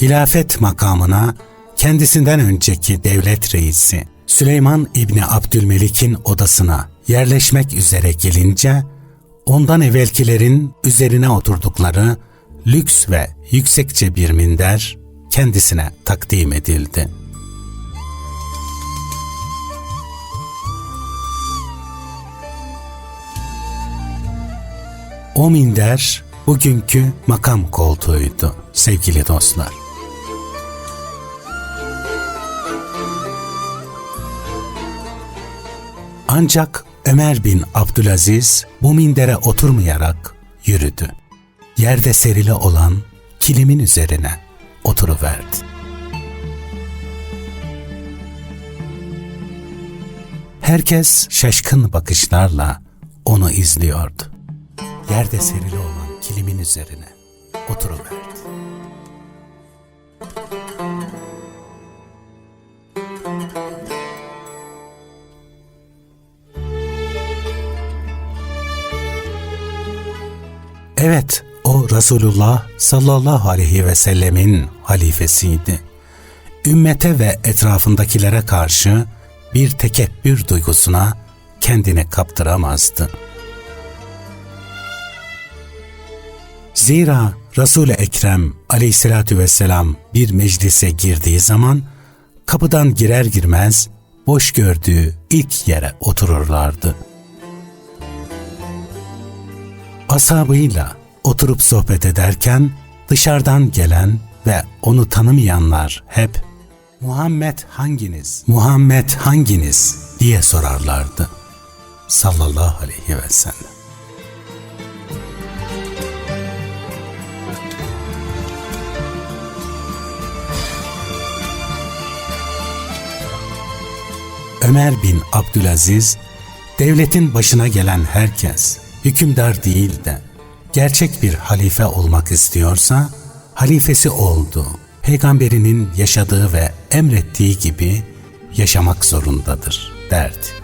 hilafet makamına kendisinden önceki devlet reisi Süleyman İbni Abdülmelik'in odasına yerleşmek üzere gelince ondan evvelkilerin üzerine oturdukları lüks ve yüksekçe bir minder kendisine takdim edildi. O minder bugünkü makam koltuğuydu sevgili dostlar. Ancak Ömer bin Abdülaziz bu mindere oturmayarak yürüdü. Yerde serili olan kilimin üzerine oturuverdi. Herkes şaşkın bakışlarla onu izliyordu. Yerde serili olan kilimin üzerine oturuverdi. Evet, o Resulullah sallallahu aleyhi ve sellemin halifesiydi. Ümmete ve etrafındakilere karşı bir tekebbür duygusuna kendini kaptıramazdı. Zira Resul-i Ekrem aleyhissalatü vesselam bir meclise girdiği zaman kapıdan girer girmez boş gördüğü ilk yere otururlardı. Ashabıyla oturup sohbet ederken dışarıdan gelen ve onu tanımayanlar hep Muhammed hanginiz, Muhammed hanginiz diye sorarlardı. Sallallahu aleyhi ve sellem. Ömer bin Abdülaziz, devletin başına gelen herkes, hükümdar değil de gerçek bir halife olmak istiyorsa, halifesi oldu. Peygamberinin yaşadığı ve emrettiği gibi yaşamak zorundadır derdi.